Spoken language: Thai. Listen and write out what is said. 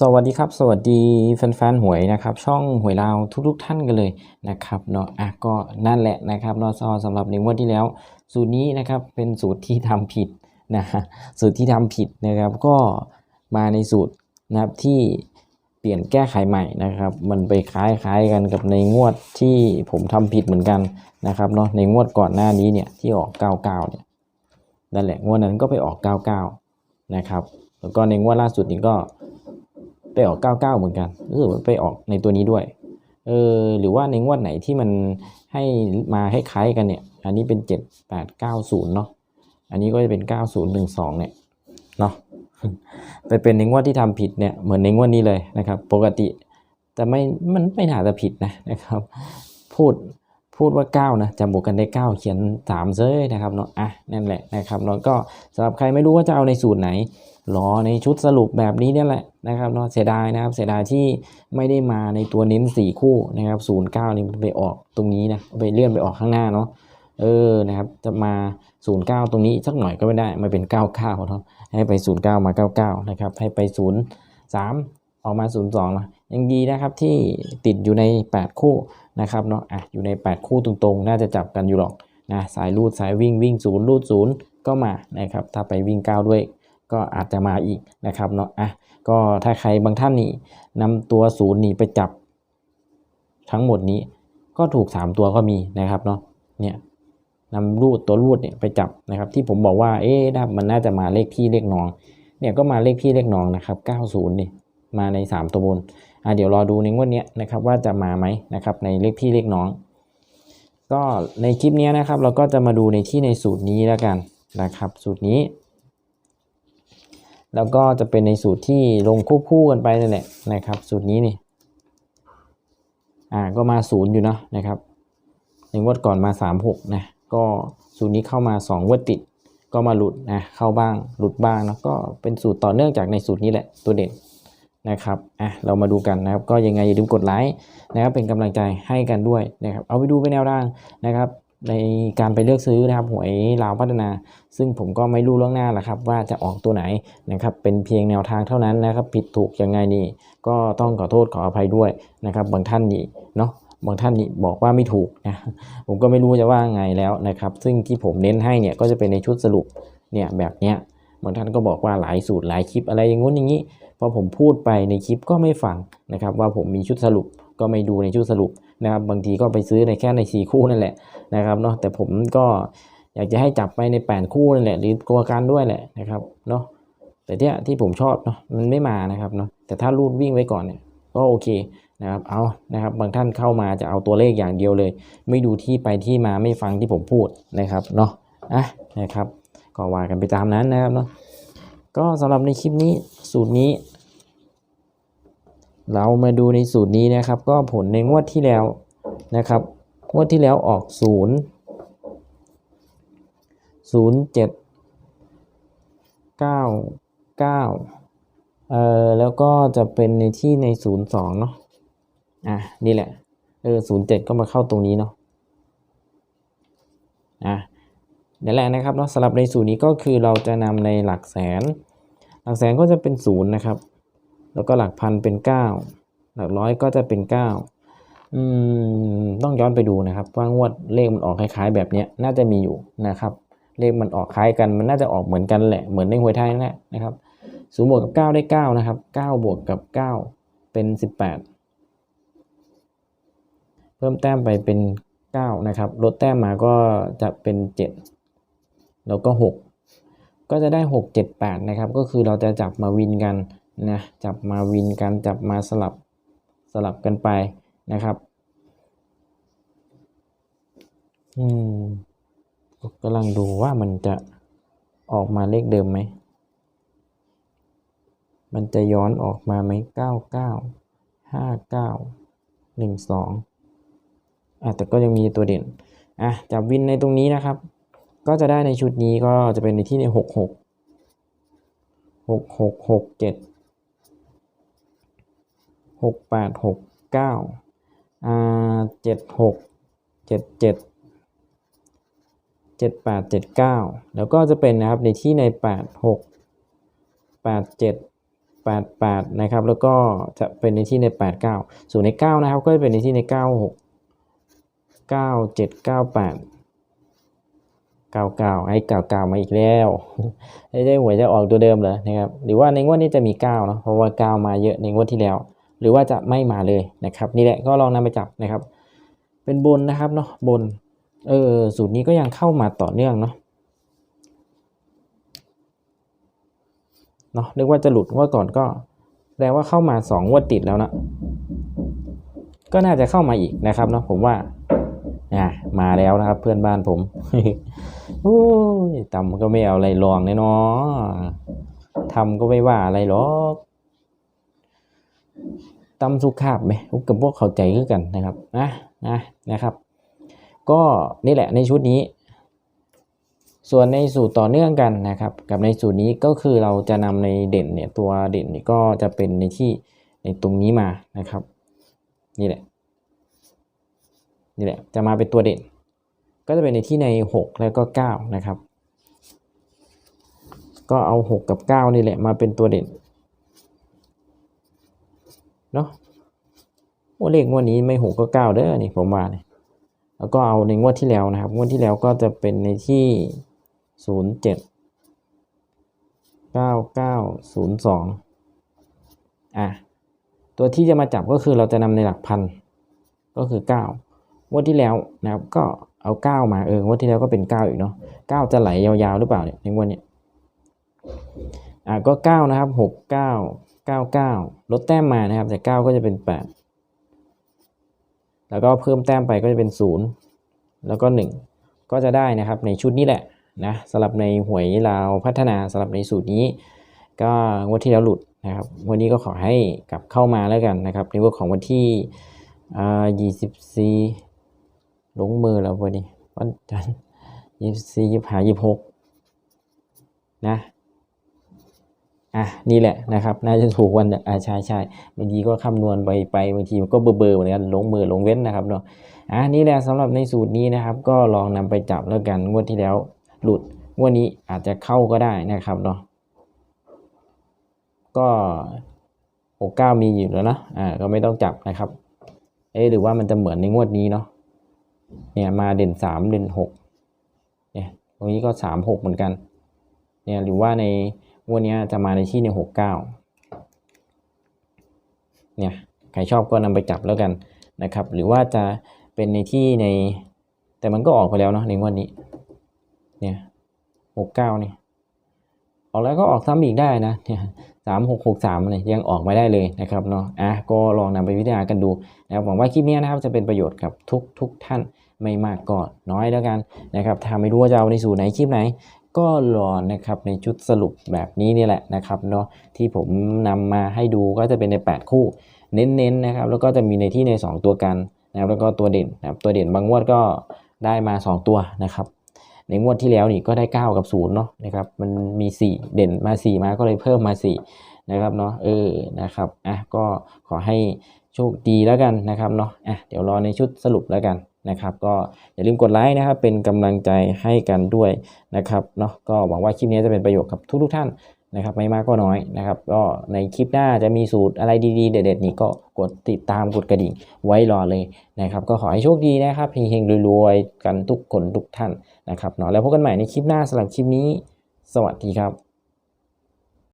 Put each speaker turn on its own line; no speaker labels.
สวัสดีครับ สวัสดีแฟนๆหวยนะครับช่องหวยลาวทุกๆท่านกันเลยนะครับเนาะอะก็นั่นแหละนะครับเนาซอสำหรับในงวดที่แล้ว สูตรนี้นะครับเป็นสูตรที่ทำผิดนะฮะสูตรที่ทำผิดนะครับก็มาในสูตรนะครับที่เปลี่ยนแก้ไขใหม่นะครับ มันไปคล้ายๆกันกับในงวดที่ผมทำผิดเหมือนกันนะครับเนาะในงวดก่อนหน้านี้เนี่ยที่ออก 99เนี่ยนั่นแหละงวดนั้นก็ไปออก 99นะครับแล้วก็ในงวดล่าสุดนี้ก็ ไปออก 99 เหมือนกันรู้สึกว่าไปออกในตัวนี้ด้วยเออหรือว่าในงวดไหนที่มันให้มาคล้ายๆกันเนี่ย อันนี้เป็น 7890 เนาะอันนี้ก็จะเป็น 9012 เนี่ยเนาะไปเป็นในงวดที่ทำผิดเนี่ยเหมือนในงวดนี้เลยนะครับ ปกติแต่ไม่มันไม่น่าจะผิดนะนะครับ พูด พูดว่า 9 นะจะบวกกันได้ 9 เขียน3เซ้ยนะครับเนาะอะนั่นแหละนะครับแล้วก็สำหรับใครไม่รู้ว่าจะเอาในสูตรไหนรอในชุดสรุปแบบนี้เนี่ยแหละนะครับเนาะเสียดายนะครับเสียดายที่ไม่ได้มาในตัวเน้น 4 คู่นะครับ0 9นี่มันไปออกตรงนี้นะไปเลื่อนไปออกข้างหน้าเนาะเออนะครับจะมา0 9ตรงนี้สักหน่อยก็ไม่ได้มาเป็น99เนาะให้ไป0 9มา99นะครับให้ไป0 3 ออกมา 0 2นะยังดีนะครับที่ติดอยู่ใน 8 คู่นะครับเนาะอะอยู่ใน 8 คู่ตรงๆ น่าจะจับกันอยู่หรอกนะสายรูดสายวิ่งวิ่งศูนย์รูดศูนย์ก็มานะครับถ้าไปวิ่ง 9 ด้วย ก็อาจจะมาอีกนะครับเนาะอะก็ถ้าใครบางท่านนี่นำตัวศูนย์นี่ไปจับ ทั้งหมดนี้ก็ถูก 3 ตัวก็มีนะครับเนาะเนี่ยนำรูดตัวรูดเนี่ยไปจับนะครับ ที่ผมบอกว่าเอ๊ะมันน่าจะมาเลขพี่เลขน้อง เนี่ยก็มาเลขพี่เลขน้องนะครับ 90นี่ มาใน 3 ตัวบนอะเดี๋ยวรอดูในงวดนี้นะครับว่าจะมาไหมนะครับในเลขพี่เลขน้อง ก็ในคลิปนี้นะครับเราก็จะมาดูในที่ในสูตรนี้แล้วกันนะครับ สูตรนี้ แล้วก็จะเป็นในสูตรที่ลงควบคู่กันไปนั่นแหละนะครับ สูตรนี้นี่อ่าก็มาศูนย์อยู่นะนะครับในงวดก่อนมาสามหกนะก็สูตรนี้เข้ามาสองวดติดก็มาหลุดนะเข้าบ้างหลุดบ้างแล้วก็เป็นสูตรต่อเนื่องจากในสูตรนี้แหละตัวเด่น นะครับอะเรามาดูกันนะครับก็ยังไงอย่าลืมกดไลค์นะครับเป็นกำลังใจให้กันด้วยนะครับเอาไปดูไปแนวทางนะครับในการไปเลือกซื้อนะครับหวยลาวพัฒนา ซึ่งผมก็ไม่รู้ล่วงหน้าแหละครับ ว่าจะออกตัวไหนนะครับเป็นเพียงแนวทางเท่านั้นนะครับ ผิดถูกยังไงนี่ ก็ต้องขอโทษขออภัยด้วยนะครับบางท่านนี่เนาะบางท่านนี่บอกว่าไม่ถูกนะผมก็ไม่รู้จะว่าไงแล้วนะครับ ซึ่งที่ผมเน้นให้เนี่ยก็จะเป็นในชุดสรุปเนี่ยแบบเนี้ยบางท่านก็บอกว่าหลายสูตรหลายคลิปอะไรอย่างงู้นอย่างนี้ อผมพูดไปในคลิปก็ไม่ฟังนะครับว่าผมมีชุดสรุปก็ไม่ดูในชุดสรุปนะครับบางทีก็ไปซื้อในแค่ในสี่คู่นั่นแหละนะครับเนาะแต่ผมก็อยากจะให้จับไปในแปดคู่นั่นแหละหรือตัวการด้วยแหละนะครับเนาะแต่เนี่ยที่ผมชอบเนาะมันไม่มานะครับเนาะแต่ถ้ารูดวิ่งไว้ก่อนเนี่ยก็โอเคนะครับเอานะครับบางท่านเข้ามาจะเอาตัวเลขอย่างเดียวเลย ไม่ดูที่ไปที่มาไม่ฟังที่ผมพูดนะครับเนาะอะนะครับก็ว่ากันไปตามนั้นนะครับเนาะก็สำหรับในคลิปนี้สูตรนี้ เรามาดูในสูตรนี้นะครับ ก็ผลในงวดที่แล้วนะครับ งวดที่แล้วออกศูนย์ศูนย์เจ็ดเก้าเก้าเอ่อแล้วก็จะเป็นในที่ในศูนย์สองเนาะอะนี่แหละเออศูนย์เจ็ดก็มาเข้าตรงนี้เนาะอะนี่แหละนะครับเนาะสำหรับในสูตรนี้ก็คือเราจะนำในหลักแสน หลักแสนก็จะเป็นศูนย์นะครับ แล้วก็หลักพันเป็นเก้าหลักร้อยก็จะเป็นเก้าอืมต้องย้อนไปดูนะครับ ว่างวดเลขมันออกคล้ายๆ แบบนี้น่าจะมีอยู่นะครับ เลขมันออกคล้ายกันมันน่าจะออกเหมือนกันแหละเหมือนในหวยไทยนั่นแหละนะครับศูนย์บวกกับเก้าได้เก้านะครับเก้าบวกกับเก้าเป็นสิบแปดเพิ่มแต้มไปเป็นเก้านะครับ ลดแต้มมาก็จะเป็นเจ็ดแล้วก็หกก็จะได้หกเจ็ดแปดนะครับ ก็คือเราจะจับมาวินกัน นะจับมาวินกันจับมาสลับสลับกันไปนะครับอืมกำลังดูว่ามันจะออกมาเลขเดิมไหม มันจะย้อนออกมาไหมเก้าเก้าห้าเก้าหนึ่งสองอะแต่ก็ยังมีตัวเด่นอะจับวินในตรงนี้นะครับ ก็จะได้ในชุดนี้ก็จะเป็นในที่ในหกหกหกหกหกเจ็ด หกแปดหกเก้าอ่าเจ็ดหกเจ็ดเจ็ดเจ็ดแปดเจ็ดเก้าแล้วก็จะเป็นนะครับในที่ในแปดหกแปดเจ็ดแปดแปดนะครับแล้วก็จะเป็นในที่ในแปดเก้าส่วนในเก้านะครับก็จะเป็นในที่ในเก้าหกเก้าเจ็ดเก้าแปดเก้าเก้าให้เก้าเก้ามาอีกแล้วได้หวยจะออกตัวเดิมเหรอนะครับหรือว่าในงวดนี้จะมีเก้าเนาะเพราะว่าเก้ามาเยอะในงวดที่แล้ว หรือว่าจะไม่มาเลยนะครับ นี่แหละก็ลองนำไปจับนะครับ เป็นบนนะครับเนาะบนเออสูตรนี้ก็ยังเข้ามาต่อเนื่องเนาะเนาะนึกว่าจะหลุดงวดก่อนก็แปลว่าเข้ามาสองวดติดแล้วนะก็น่าจะเข้ามาอีกนะครับเนาะผมว่าอะมาแล้วนะครับ เพื่อนบ้านผมโอ้ยตำก็ไม่เอาอะไรลองเลยเนาะทำก็ไม่ว่าอะไรหรอก ตำสุขาพไหมผมกับพวกเข้าใจคือกันนะครับนะนะนะครับ ก็นี่แหละในชุดนี้ ส่วนในสูตรต่อเนื่องกันนะครับ กับในสูตรนี้ก็คือเราจะนำในเด่นเนี่ยตัวเด่นนี่ก็จะเป็นในที่ในตรงนี้มานะครับ นี่แหละนี่แหละจะมาเป็นตัวเด่น ก็จะเป็นในที่ใน 6 แล้วก็ 9 นะครับ ก็เอา 6 กับ 9 นี่แหละมาเป็นตัวเด่น เนาะโอ้เลขงวดนี้ไม่6ก็9เด้อนี่ผมว่าเนี่ยแล้วก็เอาในงวดที่แล้วนะครับ งวดที่แล้วก็จะเป็นในที่0 7 9 9 0 2อะตัวที่จะมาจับก็คือเราจะนำในหลักพันก็คือ9งวดที่แล้วนะครับก็เอา9มาเอองวดที่แล้วก็เป็น9อีกเนาะ9จะไหลยาวๆหรือเปล่าเนี่ยในงวดเนี้ยอะก็9นะครับ6 9 9 9 ลดแต้มมานะครับแต่9ก็จะเป็น 8 แล้วก็เพิ่มแต้มไปก็จะเป็น 0 แล้วก็ 1 ก็จะได้นะครับในชุดนี้แหละนะสำหรับในหวยลาวพัฒนาสำหรับในสูตรนี้ ก็งวดที่แล้วหลุดนะครับวันนี้ก็ขอให้กลับเข้ามาแล้วกันนะครับในวันของวันที่ยี่สิบสี่ลงมือแล้ววันนี้วันจันทร์ยี่สิบสี่ยี่ห้ายี่หกนะ อะนี่แหละนะครับ น่าจะถูกวันอ่าใช่ใช่บางทีก็คำนวณไปไปบางทีมันก็เบอร์เบอร์เหมือนกันลงมือลงเว้นนะครับเนาะอะนี่แหละสำหรับในสูตรนี้นะครับ ก็ลองนำไปจับแล้วกันงวดที่แล้วหลุดงวดนี้อาจจะเข้าก็ได้นะครับเนาะก็หกเก้ามีอยู่แล้วนะอ่าก็ไม่ต้องจับนะครับ เอ๊หรือว่ามันจะเหมือนในงวดนี้เนาะเนี่ยมาเด่นสามเด่นหกเนี่ยตรงนี้ก็สามหกเหมือนกันเนี่ยหรือว่าใน วดนี้จะมาในที่ในหกเก้าเนี่ยใครชอบก็นำไปจับแล้วกันนะครับ หรือว่าจะเป็นในที่ใน แต่มันก็ออกไปแล้วเนาะในวดนี้ เนี่ยหกเก้านี่ออกแล้วก็ออกซ้ำอีกได้นะเนี่ยสามหกหกสามเนี่ยยังออกมาได้เลยนะครับเนาะอะก็ลองนำไปพิจารณากันดูนะครับหวังว่าคลิปนี้นะครับจะเป็นประโยชน์กับทุกทุกท่านไม่มากก็น้อยแล้วกันนะครับถ้าไม่รู้ว่าจะเอาในสูตรไหนคลิปไหน ก็รอนะครับในชุดสรุปแบบนี้นี่แหละนะครับเนาะที่ผมนำมาให้ดูก็จะเป็นใน 8 คู่ เน้นๆนะครับแล้วก็จะมีในที่ใน 2 ตัวกันนะครับแล้วก็ตัวเด่นนะครับตัวเด่นบางงวดก็ได้มา 2 ตัวนะครับในงวดที่แล้วนี่ก็ได้ 9 กับ0เนาะนะครับมันมี 4 เด่นมา 4 มาก็เลยเพิ่มมา 4 นะครับเนาะเออนะครับอะก็ขอให้โชคดีแล้วกันนะครับเนาะอะเดี๋ยวรอในชุดสรุปแล้วกัน นะครับก็อย่าลืมกดไลค์นะครับเป็นกำลังใจให้กันด้วยนะครับเนาะก็หวังว่าคลิปนี้จะเป็นประโยชน์กับทุกๆท่านนะครับไม่มากก็น้อยนะครับก็ในคลิปหน้าจะมีสูตรอะไรดีๆ เด็ดๆนี่ก็กดติดตามกดกระดิ่งไว้รอเลยนะครับก็ขอให้โชคดีนะครับเฮงๆรวยๆกันทุกคนทุกท่านนะครับเนาะแล้วพบกันใหม่ในคลิปหน้าสำหรับคลิปนี้ สวัสดีครับ